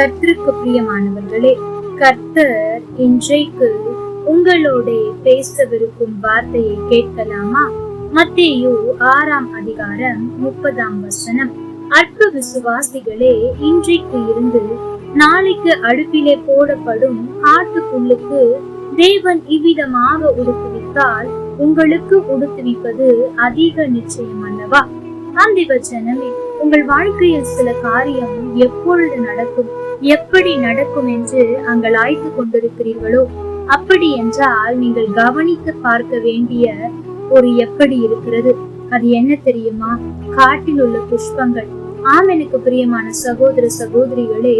கர்த்தருக்கு பிரியமானவர்களே கர்த்தர் இன்றைக்கு உங்களோட பேசவிருக்கும் வார்த்தையை கேட்கலாமா? மத்தேயு ஆறாம் அதிகாரம் முப்பதாம் வசனம். அற்ப விசுவாசிகளே இன்றைக்கு இருந்து நாளைக்கு அடுப்பிலே போடப்படும் ஆட்டுக்குள்ளுக்கு தேவன் இவ்விதமாக உடுத்துவித்தால் உங்களுக்கு உடுத்துவிப்பது அதிக நிச்சயம் அல்லவா? அந்த வச்சனமே உங்கள் வாழ்க்கையில் சில காரியம் எப்பொழுது நடக்கும்? எப்படி நடக்கும் என்று அங்கள் ஆய்த்து கொண்டிருக்கிறீர்களோ அப்படி என்றால் நீங்கள் கவனித்து பார்க்க வேண்டிய ஒரு எப்படி இருக்கிறது. அது என்ன தெரியுமா? காட்டில் உள்ள புஷ்பங்கள். ஆம் எனக்கு பிரியமான சகோதர சகோதரிகளே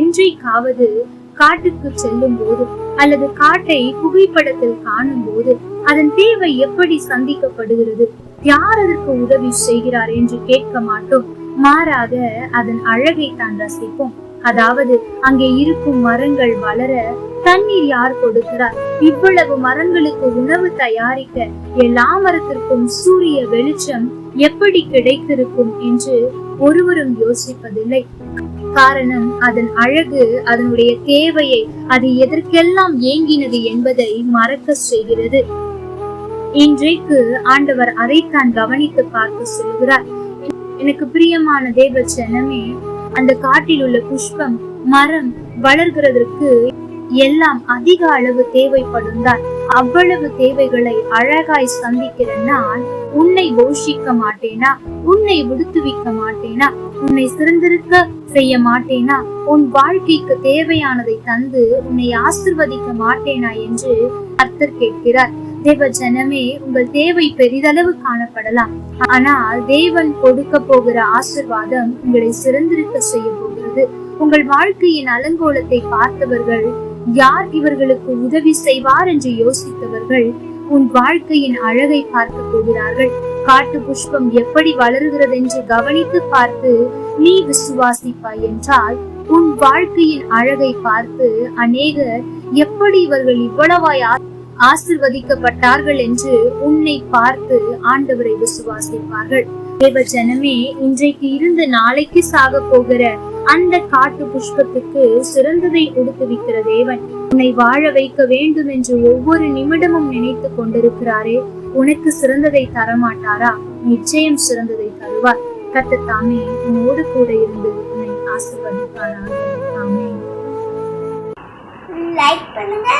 என்றைக்காவது காட்டுக்கு செல்லும் போது அல்லது காட்டை புகைப்படத்தில் காணும் போது அதன் தேவை எப்படி சந்திக்கப்படுகிறது? யார் அதற்கு உதவி செய்கிறார் என்று கேட்க மாட்டோம். மாறாக அதன் அழகை தான் ரசிப்போம். அதாவது அங்கே இருக்கும் மரங்கள் வளர தண்ணீர் யார் கொடுக்கிறார்? இவ்வளவு மரங்களுக்கு உணவு தயாரிக்க எல்லா மரத்திற்கும் சூரிய வெளிச்சம் எப்படி கிடைத்திருக்கும் என்று ஒருவரும் யோசிப்பதில்லை. காரணம் அதன் அழகு அதனுடைய தேவையை அது எதற்கெல்லாம் ஏங்கினது என்பதை மறக்க செய்கிறது. இன்றைக்கு ஆண்டவர் அதைத்தான் கவனித்து பார்க்க சொல்கிறார். எனக்கு பிரியமான தேவ ஜனமே அந்த காட்டில் உள்ள புஷ்பம் மரம் வளர்கிறதற்கு எல்லாம் அதிக அளவு தேவைப்படும் தான். அவ்வளவு தேவைகளை அழகாய் சந்திக்கிற நான் உன்னை போஷிக்க மாட்டேனா? உன்னை விடுத்துவிக்க மாட்டேனா? உன்னை சிறந்திருக்க செய்ய மாட்டேனா? உன் வாழ்க்கைக்கு தேவையானதை தந்து உன்னை ஆசிர்வதிக்க மாட்டேனா? என்று கர்த்தர் கேட்கிறார். தேவ ஜனமே உங்கள் தேவை பெரிதளவு காணப்படலாம். ஆனால் தேவன் கொடுக்க போகிற ஆசிர்வாதம் உங்களை சிறந்திருக்க செய்ய போகிறது. உங்கள் வாழ்க்கையின் அலங்கோலத்தை பார்த்தவர்கள் யார் இவர்களுக்கு உதவி செய்வார் என்று யோசித்தவர்கள் உன் வாழ்க்கையின் அழகை பார்க்க போகிறார்கள். காட்டு புஷ்பம் எப்படி வளர்கிறது என்று கவனித்து பார்த்து நீ விசுவாசிப்பாய் என்றால் உன் வாழ்க்கையின் அழகை பார்த்து அநேகர் எப்படி இவர்கள் இவ்வளவாய் ஆ- ஆசிர்வதிக்கப்பட்டார்கள் என்று உன்னை பார்த்து ஆண்டவரை விசுவாசிப்பார்கள். தேவ ஜனமே இன்றைக்கு இருந்து நாளைக்கு சாக போகிற அந்த காட்டு புஷ்பத்துக்கு சிறந்ததை உடுத்துவிக்கிற தேவன் உன்னை வாழ வைக்க வேண்டும் என்று ஒவ்வொரு நிமிடமும் நினைத்து கொண்டிருக்கிறாரே. உனக்கு சிறந்ததை தரமாட்டாரா? நிச்சயம் சிறந்ததை தருவார். கத்த தாமே உன்னோடு கூட இருந்து உன்னை ஆசிர்வதிப்பாரா ஆமே லைக் பண்ணுங்க.